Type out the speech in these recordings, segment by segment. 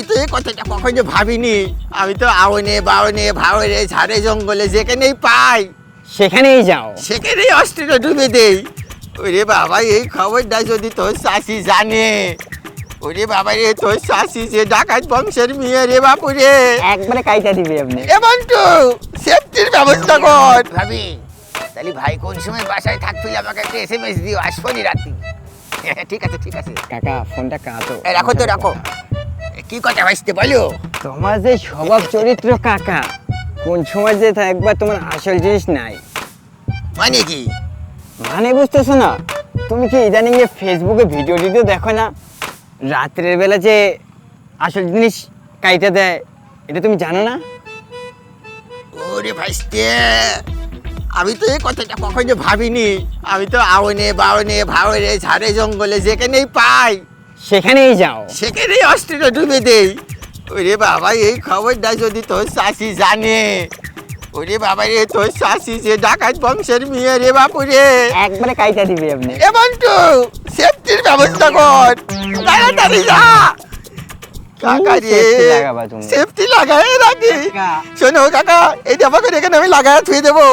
আমি তো এই কথাটা কখনো ভাবিনি। আমি তো আওনে বাওনে ভাওরে ঝাড়ে জঙ্গলে যেখানেই পাই। সেখানেই যাও। সেখানেই অস্ত্রটা ডুবে দেই। ওরে বাবা এই খবরটা যদি তোর শাশি জানে। ওরে বাবা রে তোর শাশি যে ডাকাত বংশের মেয়ে রে বাপুরে। একবারে কাইটা দিবি আপনি এমন তো সেফটির ব্যবস্থা কর। ভাবি তাহলে ভাই কোন সময় বাসায় থাকছিল আমাকে একটা এস এম এস দিও আসবনি রাত্রি। ঠিক আছে ঠিক আছে। কাকা ফোনটা কাটো। রাখো তো রাখো। কি কথা ভাইসতে বলো? তোমার যে স্বভাব চরিত্র কাকা কোন সময় যে একবার তোমার আসল জিনিস নাই। মানে কি? মানে বুঝতেছো না তুমি কি ইদানিং এ ফেসবুকে ভিডিও টিডিও দেখো না? রাত্রের বেলা যে আসল জিনিস কাইটা দেয় এটা তুমি জানো না? ওরে ভাইস্তে আমি তো এই কথাটা কখনো ভাবিনি। আমি তো আওনে বাওনে ভাওরে ঝাড়ে জঙ্গলে যেখানেই পাই। সেখানেই যাও। সেখানেই অস্ত্রটা ডুবে দেই। ওরে বাবা এই খবরটা যদি তোর শাশি জানে। ওরে বাবা রে তোর শাশি যে ডাকাত বংশের মেয়ে রে বাপুরে একবারে কাইটা দিবি আপনি এমন তো সেফটির ব্যবস্থা কর। তাড়াতাড়ি যা। কাকা রে? সেফটি লাগাই রাখি। শোনো কাকা এই করে এখানে আমি লাগাই থুয়ে দেবো।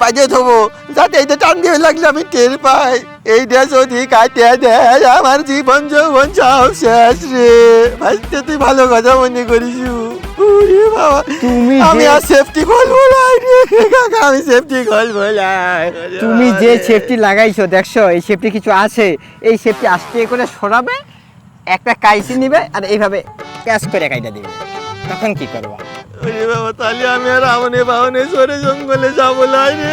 বাজে থবো। যাতে এইটা টান দিয়ে লাগলে আমি টের পাই। এই এইটা যদি কাটে দেয় আমার জীবন যৌবন সব শেষ রে। ভাইতে তুই ভালো কথা মনে করিস তুমি আমি আর সেফটি খুলবো না রে। কাকা আমি সেফটি খুলবো না তুমি যে সেফটি লাগাইছো দেখছ এই সেফটি কিছু আছে। এই সেফটি আস্তে করে সরাবে একটা কাইসি নিবে আর এইভাবে ক্যাশ করে কাইটা দিবে। তখন কি করবা? ওরে বাবা তাহলে আমি আর আমনে বাহনে সরে জঙ্গলে যাব লাই রে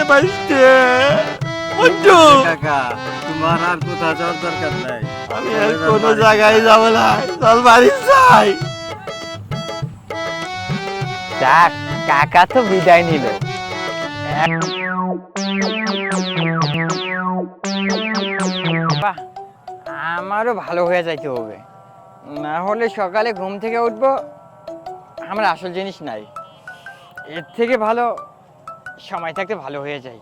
কাকা তোমার আর কোথাও যাওয়ার দরকার নাই। আমি আর কোনো জায়গায় যাব না। চল বাড়ি যাই। যাক কাকা তো বিদায় নিল। বাহ, আমারও ভালো হয়ে যাইতে হবে। না হলে সকালে ঘুম থেকে উঠবো আমার আসল জিনিস নাই। এর থেকে ভালো সময় থাকতে ভালো হয়ে যায়।